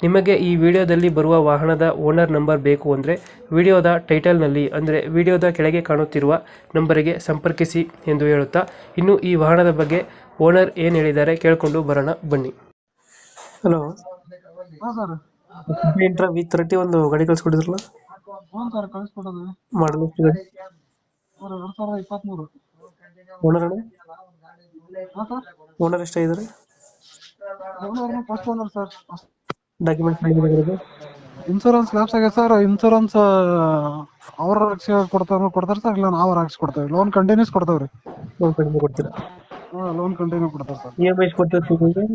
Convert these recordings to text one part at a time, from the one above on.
ನಿಮಗೆ ಈ ವಿಡಿಯೋದಲ್ಲಿ ಬರುವ ವಾಹನದ ಓನರ್ ನಂಬರ್ ಬೇಕು ಅಂದರೆ ವಿಡಿಯೋದ ಟೈಟಲ್ನಲ್ಲಿ ಅಂದರೆ ವಿಡಿಯೋದ ಕೆಳಗೆ ಕಾಣುತ್ತಿರುವ ನಂಬರಿಗೆ ಸಂಪರ್ಕಿಸಿ ಎಂದು ಹೇಳುತ್ತಾ ಇನ್ನು ಈ ವಾಹನದ ಬಗ್ಗೆ ಓನರ್ ಏನು ಹೇಳಿದ್ದಾರೆ ಕೇಳಿಕೊಂಡು ಬರೋಣ ಬನ್ನಿ. ಹಲೋ. ಹಾಂ ಸರ್. ಇಂಟ್ರಾ ವಿ ತರ್ಟಿ ಒಂದು ಗಾಡಿ ಕಳಿಸ್ಕೊಡಿದ್ರಲ್ಲ ಹ್ಞೂ ಸರ್ ಕಳಿಸ್ಕೊಡೋದು ಮಾಡಲು ಸರ್ ಎರಡು ಸಾವಿರದ ಇಪ್ಪತ್ತ್ಮೂರು. ಓನರ್ ಹಾಂ sir. Owner ಎಷ್ಟಾಗಿದ್ದಾರೆ? First owner sir. Documents insurance lapse ಆಗಿದೆ ಸರ್ ಇನ್ಸೂರೆನ್ಸ್ ಅವ್ರ ರಕ್ಷೆ ಕೊಡ್ತಾರೋ ಕೊಡ್ತಾರೆ ಸರ್ ಇಲ್ಲ ನಾವು ಹಾಕ್ಸಿ ಕೊಡ್ತೇವೆ. ಲೋನ್ ಕಂಟಿನ್ಯೂಸ್ ಕೊಡ್ತಾವ್ರಿ. ಲೋನ್ ಕಂಟಿನ್ಯೂ ಕೊಡ್ತೀರಾ? ಹಾಂ ಲೋನ್ ಕಂಟಿನ್ಯೂ ಕೊಡ್ತಾರೆ ಸರ್ ಇ ಎಂ ಐ ಎಷ್ಟು ಕೊಡ್ತೀರಾ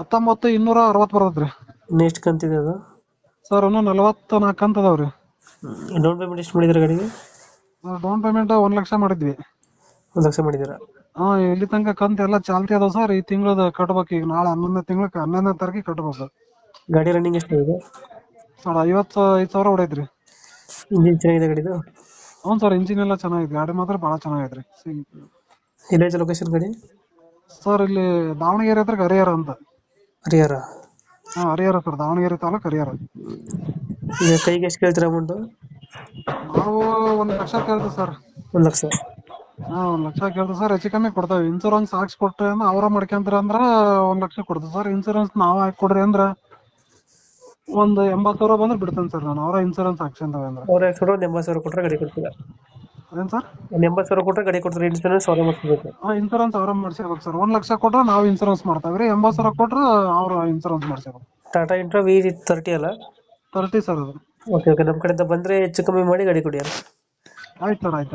ಹತ್ತೊಂಬತ್ತು ಇನ್ನೂರ ಅರವತ್ತು ಬರ್ತದೆ ರೀ ನೆಕ್ಸ್ಟ್ ಕಂತಿದೆ ಅದು? ಸರ್ ಇನ್ನೂ ನಲವತ್ತ ನಾಲ್ಕು ಅಂತ ಅದಾವೆ ರೀ ಡೌನ್ ಪೇಮೆಂಟ್ ಎಷ್ಟು ಮಾಡಿದ್ದೀರಾ ಗಾಡಿಗೆ? ಡೌನ್ ಪೇಮೆಂಟ್ ಒಂದು ಲಕ್ಷ ಮಾಡಿದ್ವಿ. ಒಂದು ಲಕ್ಷ ಮಾಡಿದ್ದೀರಾ ಹಾಂ ಇಲ್ಲಿ ತನಕ ಕಂತ ಎಲ್ಲ ಚಾಲ್ತಿ ಅದಾವ ಸರ್. ಈ ತಿಂಗಳದ ಕಟ್ಬೇಕು. ಈಗ ನಾಳೆ ಹನ್ನೊಂದನೇ ತಿಂಗಳಕ್ಕೆ ಹನ್ನೊಂದನೇ ತಾರೀಕಿಗೆ ಕಟ್ಬೇಕು. ಗಾಡಿ ರನ್ನಿಂಗ್ ಇದೆ? ಸರ್ ಐವತ್ತು ಐದು ಸಾವಿರ ಹೊಡೈತ್ರಿ. ಇಂಜಿನ್ ಚೆನ್ನಾಗಿದೆ ಗಾಡಿದು? ಹ್ಞೂ ಸರ್ ಇಂಜಿನ್ ಎಲ್ಲ ಚೆನ್ನಾಗಿದೆ. ಗಾಡಿ ಮಾತ್ರ ಭಾಳ ಚೆನ್ನಾಗೈತೆ ರೀ. ಎಲ್ಲೈತೆ ಲೊಕೇಶನ್ ಗಾಡಿ? ಸರ್ ಇಲ್ಲಿ ದಾವಣಗೆರೆ ಹತ್ರ ಹರಿಹರ ಅಂತ. ಹರಿಹರ ಹಾಂ ಹರಿಹರ ಸರ್ ದಾವಣಗೆರೆ ತಾಲೂಕು ಹರಿಹರ ಈಗ ಕೈಗೆ ಎಷ್ಟು ಕೇಳ್ತೀರಾ ಅಮೌಂಟು ನಾವು ಒಂದು ಲಕ್ಷ ಕೇಳ್ತೀವಿ ಸರ್. ಒಂದು ಲಕ್ಷ. ಹಾಂ ಒಂದ್ ಲಕ್ಷ ಕೇಳ್ತೀವಿ ಸರ್ ಹೆಚ್ಚು ಕಮ್ಮಿ ಕೊಡ್ತೇವೆ. ಇನ್ಶೂರೆನ್ಸ್ ಹಾಕ್ಸಿ ಕೊಟ್ರೆ ಅಂದ್ರೆ ಅವ್ರ ಮಾಡ್ಕೊಂತಾರ ಅಂದ್ರ ಒಂದ್ ಲಕ್ಷ ಕೊಡ್ತೀವಿ ಸರ್. ಇನ್ಸೂರೆನ್ಸ್ ನಾವ್ ಹಾಕಿ ಕೊಡ್ರಿ ಅಂದ್ರೆ ಒಂದು ಎಂಬತ್ತು ಸಾವಿರ ಬಂದ್ರೆ ಬಿಡ್ತೇನೆ ಸರ್ ನಾನು. ಅವರ ಇನ್ಸೂರೆನ್ಸ್ ಹಾಕ್ಸ್ಕೊಂತೇವೆ ಅಂದ್ರೆ. ಅವ್ರ ಹೆಸರು ಒಂದು ಎಂಬತ್ತು ಸಾವಿರ ಕೊಟ್ಟರೆ ಗಾಡಿ ಕೊಡ್ತೀರಾ? ಏನ್ ಸರ್? ಒಂದು ಎಂಬತ್ತು ಸಾವಿರ ಕೊಟ್ಟರೆ ಗಾಡಿ ಕೊಡ್ತಾರೆ? ಇನ್ಸೂರೆನ್ಸ್ ಅವ್ರ ಮಾಡ್ಸ್ಬೇಕು ಹಾ ಇನ್ಸೂರೆನ್ಸ್ ಅವ್ರ ಮಾಡ್ಸ್ಕೋಬೇಕು ಸರ್. ಒಂದ್ ಲಕ್ಷ ಕೊಟ್ರೆ ನಾವ್ ಇನ್ಸೂರೆನ್ಸ್ ಮಾಡ್ತೇವೆ ರೀ. ಎಂಬತ್ತು ಸಾವಿರ ಕೊಟ್ರೆ ಅವ್ರ ಇನ್ಸೂರೆನ್ಸ್ ಮಾಡ್ಸ್ಕೋಬೇಕು. ಟಾಟಾ ಇಂಟ್ರಾ ವಿ ತರ್ಟಿ ಅಲ್ಲ? ತರ್ಟಿ ಸರ್ ಅದು. ಓಕೆ ಓಕೆ ನಮ್ಮ ಕಡೆಯಿಂದ ಬಂದ್ರೆ ಹೆಚ್ಚು ಕಮ್ಮಿ ಮಾಡಿ ಗಾಡಿ ಕೊಡಿ ಅಲ್ಲ? ಆಯ್ತು ಸರ್ ಆಯ್ತು.